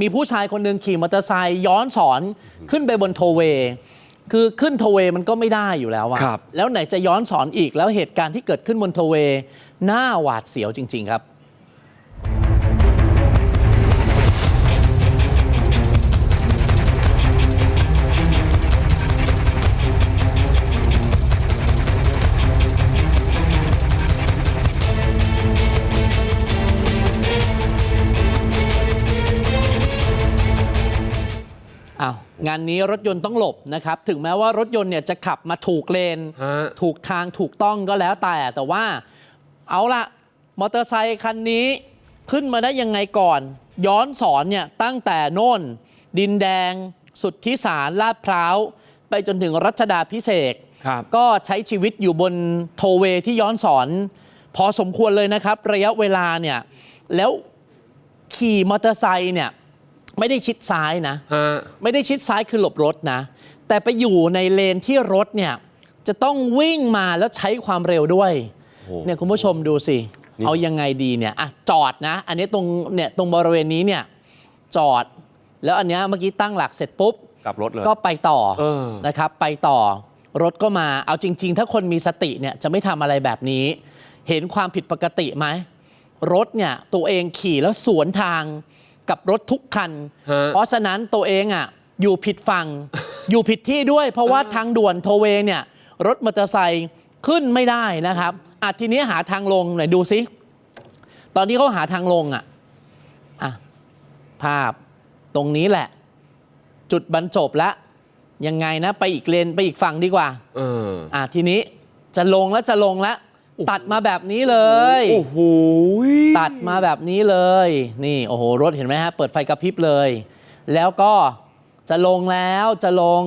มีผู้ชายคนหนึ่งขี่มอเตอร์ไซค์ย้อนสอนขึ้นไปบนโทเวย์คือขึ้นโทเวย์มันก็ไม่ได้อยู่แล้วอะครับแล้วไหนจะย้อนสอนอีกแล้วเหตุการณ์ที่เกิดขึ้นบนโทเวย์น่าหวาดเสียวจริง ๆ ครับ งานนี้รถยนต์ต้องหลบนะครับ ถึงแม้ว่ารถยนต์เนี่ยจะขับมาถูกเลน ฮะ ถูกทางถูกต้องก็แล้วแต่ แต่ว่าเอาละมอเตอร์ไซคันนี้ขึ้นมาได้ยังไงก่อน ย้อนสอนเนี่ยตั้งแต่โน่น ดินแดง สุดที่สารลาดพร้าว ไปจนถึงรัชดาพิเศษกครับ ก็ใช้ชีวิตอยู่บนโทเวย์ที่ย้อนสอน พอสมควรเลยนะครับ ระยะเวลาเนี่ยแล้วขี่มอเตอร์ไซค์เนี่ย ไม่ได้ชิดซ้ายนะ ฮะไม่ได้ชิดซ้ายคือหลบรถนะ แต่ไปอยู่ในเลนที่รถเนี่ยจะต้องวิ่งมาแล้วใช้ความเร็วด้วยโอ้เนี่ยคุณผู้ชมดูสินี่เอายังไงดีเนี่ยอะจอดนะ อันนี้ตรงเนี่ยตรงบริเวณนี้เนี่ยจอด แล้วอันเนี้ยเมื่อกี้ตั้งหลักเสร็จปุ๊บ กลับรถเลย ก็ไปต่อเออ นะครับ ไปต่อรถก็มาเอาจริง ๆ ถ้าคนมีสติเนี่ยจะไม่ทำอะไรแบบนี้ เห็นความผิดปกติไหมรถเนี่ยตัวเองขี่แล้วสวนทาง กับรถทุกคัน ฮะ เพราะฉะนั้นตัวเองอะอยู่ผิดฝั่ง อยู่ผิดที่ด้วย เพราะว่าทางด่วนโทเวเนี่ยรถมอเตอร์ไซค์ขึ้นไม่ได้นะครับอะทีนี้หาทางลงหน่อยดูซิ ตอนนี้เขาหาทางลงอะอะ ภาพตรงนี้แหละ จุดบรรจบแล้วยังไงนะ ไปอีกเลนไปอีกฝั่งดีกว่า เออ อะทีนี้จะลงแล้วจะลงแล้ว ตัดมาแบบนี้เลย โอ้โหตัดมาแบบนี้เลย นี่โอ้โหรถเห็นไหมฮะ เปิดไฟกระพริบเลย แล้วก็จะลงแล้วจะลง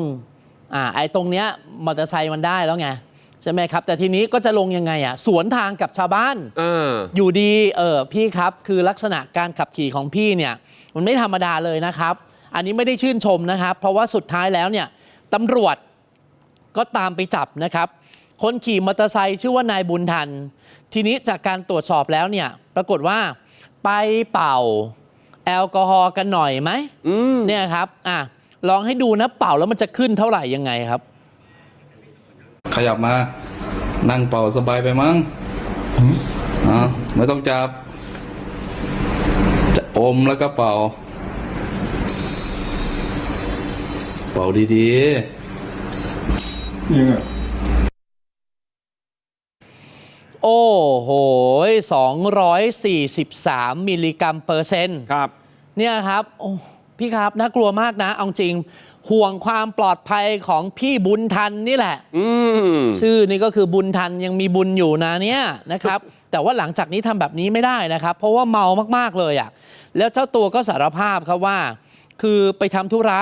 อ่าไอ้ตรงเนี้ยมอเตอร์ไซค์มันได้แล้วไงใช่ไหมครับ แต่ทีนี้ก็จะลงยังไงอะสวนทางกับชาวบ้านเอออยู่ดีเออพี่ครับคือลักษณะการขับขี่ของพี่เนี่ย มันไม่ธรรมดาเลยนะครับ อันนี้ไม่ได้ชื่นชมนะครับ เพราะว่าสุดท้ายแล้วเนี่ยตำรวจก็ตามไปจับนะครับ คนขี่มอเตอร์ไซค์ชื่อว่านายบุญทัน ทีนี้จากการตรวจสอบแล้วเนี่ยปรากฏว่าไปเป่าแอลกอฮอล์กันหน่อยไหมอืมเนี่ยครับอะลองให้ดูนะเป่าแล้วมันจะขึ้นเท่าไหร่ยังไงครับ ขยับมา นั่งเป่าสบายไปมั้งอ่าไม่ต้องจับ จะอมแล้วก็เป่า เป่าดี โอ้โห 243 มิลลิกรัมเปอร์เซ็นต์ครับ เนี่ยครับโอ้พี่ครับน่ากลัวมากนะ เอาจริง ห่วงความปลอดภัยของพี่บุญทันนี่แหละอืมชื่อนี่ก็คือบุญทันยังมีบุญอยู่นะเนี่ยนะครับ แต่ว่าหลังจากนี้ทำแบบนี้ไม่ได้นะครับ เพราะว่าเมามากๆเลยอะ่ะ แล้วเจ้าตัวก็สารภาพครับว่า คือไปทำธุระ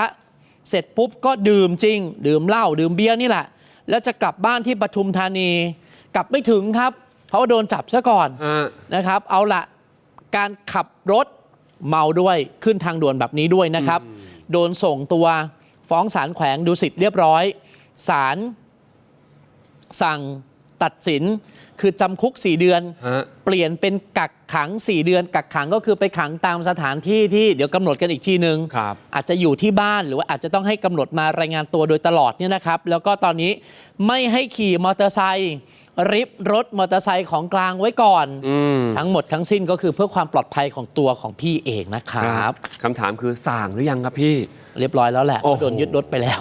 เสร็จปุ๊บก็ดื่มจริง ดื่มเหล้าดื่มเบียร์นี่แหละ แล้วจะกลับบ้านที่ปทุมธานี กลับไม่ถึงครับ เพราะว่าโดนจับซะก่อนฮะนะครับ เอาละการขับรถเมาด้วยขึ้นทางด่วนแบบนี้ด้วยนะครับ โดนส่งตัวฟ้องศาลแขวงดุสิตเรียบร้อยศาลสั่งตัดสิน คือจำคุก 4 เดือน ฮะ เปลี่ยนเป็นกักขัง 4 เดือน กักขังก็คือไปขังตามสถานที่ที่เดี๋ยวกำหนดกันอีกทีนึง ครับ อาจจะอยู่ที่บ้านหรือว่าอาจจะต้องให้กำหนดมารายงานตัวโดยตลอดเนี่ยนะครับ แล้วก็ตอนนี้ไม่ให้ขี่มอเตอร์ไซค์ริบรถมอเตอร์ไซค์ของกลางไว้ก่อน อืมทั้งหมดทั้งสิ้นก็คือเพื่อความปลอดภัยของตัวของพี่เองนะครับ คำถามคือสั่งหรือยังครับพี่ เรียบร้อยแล้วแหละโอ้โห โดนยึดรถไปแล้ว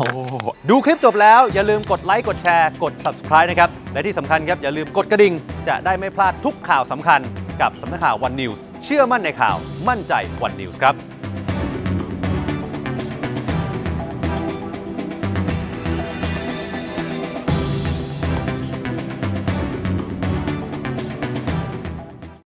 ดูคลิปจบแล้วอย่าลืมกดไลค์กดแชร์กด subscribe นะครับ และที่สำคัญครับ อย่าลืมกดกระดิ่ง จะได้ไม่พลาดทุกข่าวสำคัญกับสำนักข่าว One News เชื่อมั่นในข่าวมั่นใจ One News ครับ